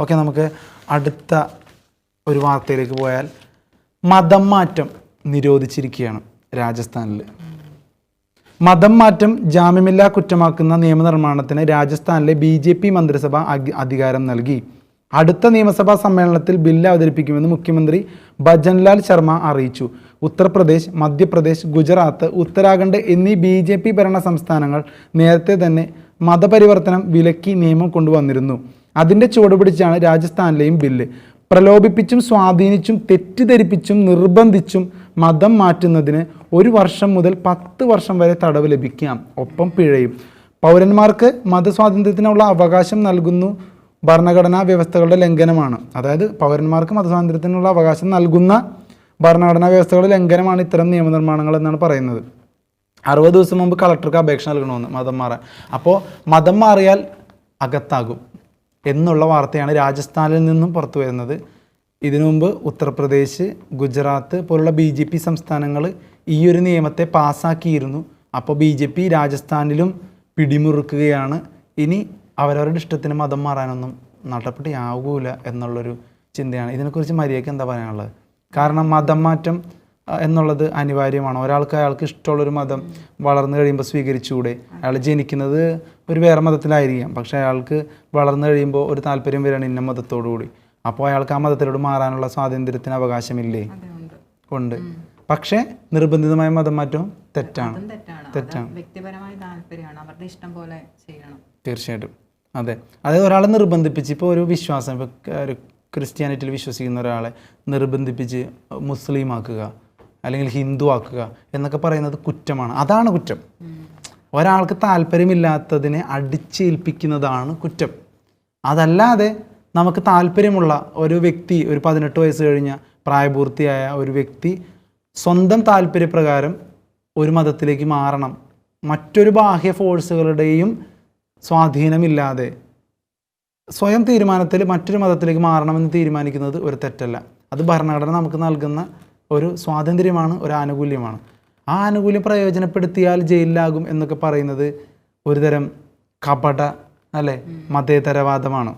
Okay നമുക്ക് അടുത്ത ഒരു വാർത്തയിലേക്ക് പോയാൽ മതം മാറ്റം നിരോധിച്ചിരിക്കുകയാണ് രാജസ്ഥാനിൽ മതം മാറ്റം ജാമ്യമില്ലാ കുറ്റമാക്കുന്ന നിയമനിർമ്മാണത്തിന് രാജസ്ഥാനിലെ ബി ജെ പി മന്ത്രിസഭ അധികാരം നൽകി. അടുത്ത നിയമസഭാ സമ്മേളനത്തിൽ ബില്ല് അവതരിപ്പിക്കുമെന്ന് മുഖ്യമന്ത്രി ഭജൻലാൽ ശർമ്മ അറിയിച്ചു. ഉത്തർപ്രദേശ് മധ്യപ്രദേശ് ഗുജറാത്ത് ഉത്തരാഖണ്ഡ് എന്നീ ബി ജെ പി ഭരണ സംസ്ഥാനങ്ങൾ നേരത്തെ തന്നെ മതപരിവർത്തനം വിലക്കി നിയമം കൊണ്ടുവന്നിരുന്നു. അതിന്റെ ചുവട് പിടിച്ചാണ് രാജസ്ഥാനിലെയും ബില്ല്. പ്രലോഭിപ്പിച്ചും സ്വാധീനിച്ചും തെറ്റിദ്ധരിപ്പിച്ചും നിർബന്ധിച്ചും മതം മാറ്റുന്നതിന് ഒരു വർഷം മുതൽ പത്ത് വർഷം വരെ തടവ് ലഭിക്കാം. ഒപ്പം പിഴയും. പൗരന്മാർക്ക് മതസ്വാതന്ത്ര്യത്തിനുള്ള അവകാശം നൽകുന്നു ഭരണഘടനാ വ്യവസ്ഥകളുടെ ലംഘനമാണ്. അതായത് പൗരന്മാർക്ക് മതസ്വാതന്ത്ര്യത്തിനുള്ള അവകാശം നൽകുന്ന ഭരണഘടനാ വ്യവസ്ഥകളുടെ ലംഘനമാണ് ഇത്തരം നിയമനിർമ്മാണങ്ങൾ എന്നാണ് പറയുന്നത്. അറുപത് ദിവസം മുമ്പ് കളക്ടർക്ക് അപേക്ഷ നൽകണമെന്ന് മതം മാറാൻ. അപ്പോൾ മതം മാറിയാൽ അകത്താകും. എന്നുള്ള വാർത്തയാണ് രാജസ്ഥാനിൽ നിന്നും പുറത്തു വരുന്നത്. ഇതിനു മുമ്പ് ഉത്തർപ്രദേശ് ഗുജറാത്ത് പോലുള്ള ബി ജെ പി സംസ്ഥാനങ്ങൾ ഈ ഒരു നിയമത്തെ പാസ്സാക്കിയിരുന്നു അപ്പോൾ ബി ജെ പി രാജസ്ഥാനിലും പിടിമുറുക്കുകയാണ്. ഇനി അവരവരുടെ ഇഷ്ടത്തിന് മതം മാറാനൊന്നും നടപടിയാകൂല എന്നുള്ളൊരു ചിന്തയാണ്. ഇതിനെക്കുറിച്ച് മര്യാദയ്ക്ക് എന്താ പറയാനുള്ളത്? കാരണം മതം മാറ്റം എന്നുള്ളത് അനിവാര്യമാണ്. ഒരാൾക്ക് അയാൾക്ക് ഇഷ്ടമുള്ളൊരു മതം വളർന്നു കഴിയുമ്പോൾ സ്വീകരിച്ചുകൂടെ? അയാൾ ജനിക്കുന്നത് ഒരു വേറെ മതത്തിലായിരിക്കാം. പക്ഷെ അയാൾക്ക് വളർന്നു കഴിയുമ്പോൾ ഒരു താല്പര്യം വരികയാണ് ഇന്ന മതത്തോടുകൂടി. അപ്പോൾ അയാൾക്ക് ആ മതത്തിലോട് മാറാനുള്ള സ്വാതന്ത്ര്യത്തിന് അവകാശമില്ലേ? ഉണ്ട്. പക്ഷേ നിർബന്ധിതമായ മതം മാറ്റവും തെറ്റാണ്. തെറ്റാണ്. വ്യക്തിപരമായ താല്പര്യമാണ്. അവരുടെ ഇഷ്ടം പോലെ ചെയ്യണം. തീർച്ചയായിട്ടും. അതെ. അത് ഒരാളെ നിർബന്ധിപ്പിച്ച് ഇപ്പോൾ ഒരു വിശ്വാസം ഇപ്പോൾ ഒരു ക്രിസ്ത്യാനിറ്റിയിൽ വിശ്വസിക്കുന്ന ഒരാളെ നിർബന്ധിപ്പിച്ച് മുസ്ലിം ആക്കുക അല്ലെങ്കിൽ ഹിന്ദു ആക്കുക എന്നൊക്കെ പറയുന്നത് കുറ്റമാണ്. അതാണ് കുറ്റം. ഒരാൾക്ക് താല്പര്യമില്ലാത്തതിനെ അടിച്ചേൽപ്പിക്കുന്നതാണ് കുറ്റം. അതല്ലാതെ നമുക്ക് താല്പര്യമുള്ള ഒരു വ്യക്തി ഒരു പതിനെട്ട് വയസ്സ് കഴിഞ്ഞ പ്രായപൂർത്തിയായ ഒരു വ്യക്തി സ്വന്തം താല്പര്യപ്രകാരം ഒരു മതത്തിലേക്ക് മാറണം. മറ്റൊരു ബാഹ്യ ഫോഴ്സുകളുടെയും സ്വാധീനമില്ലാതെ സ്വയം തീരുമാനത്തിൽ മറ്റൊരു മതത്തിലേക്ക് മാറണമെന്ന് തീരുമാനിക്കുന്നത് ഒരു തെറ്റല്ല. അത് ഭരണഘടന നമുക്ക് നൽകുന്ന ഒരു സ്വാതന്ത്ര്യമാണ് ഒരു ആനുകൂല്യമാണ്. ആ ആനുകൂല്യം പ്രയോജനപ്പെടുത്തിയാൽ ജയിലിലാകും എന്നൊക്കെ പറയുന്നത് ഒരുതരം കപട അല്ലേ? മതേതരവാദമാണ്.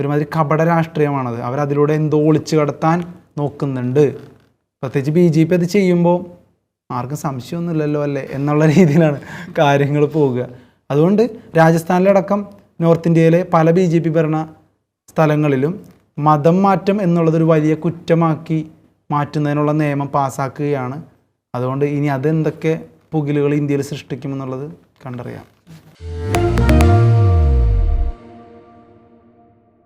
ഒരുമാതിരി കപട രാഷ്ട്രീയമാണത്. അവരതിലൂടെ എന്തോ ഒളിച്ചു കടത്താൻ നോക്കുന്നുണ്ട്. പ്രത്യേകിച്ച് ബി ജെ പി അത് ചെയ്യുമ്പോൾ ആർക്കും സംശയമൊന്നുമില്ലല്ലോ അല്ലേ? എന്നുള്ള രീതിയിലാണ് കാര്യങ്ങൾ പോവുക. അതുകൊണ്ട് രാജസ്ഥാനിലടക്കം നോർത്ത് ഇന്ത്യയിലെ പല ബി ജെ പി ഭരണ സ്ഥലങ്ങളിലും മതം മാറ്റം എന്നുള്ളതൊരു വലിയ കുറ്റമാക്കി മാറ്റുന്നതിനുള്ള നിയമം പാസ്സാക്കുകയാണ് അതുകൊണ്ട് ഇനി അതെന്തൊക്കെ പുകിലുകൾ ഇന്ത്യയിൽ സൃഷ്ടിക്കുമെന്നുള്ളത് കണ്ടറിയാം.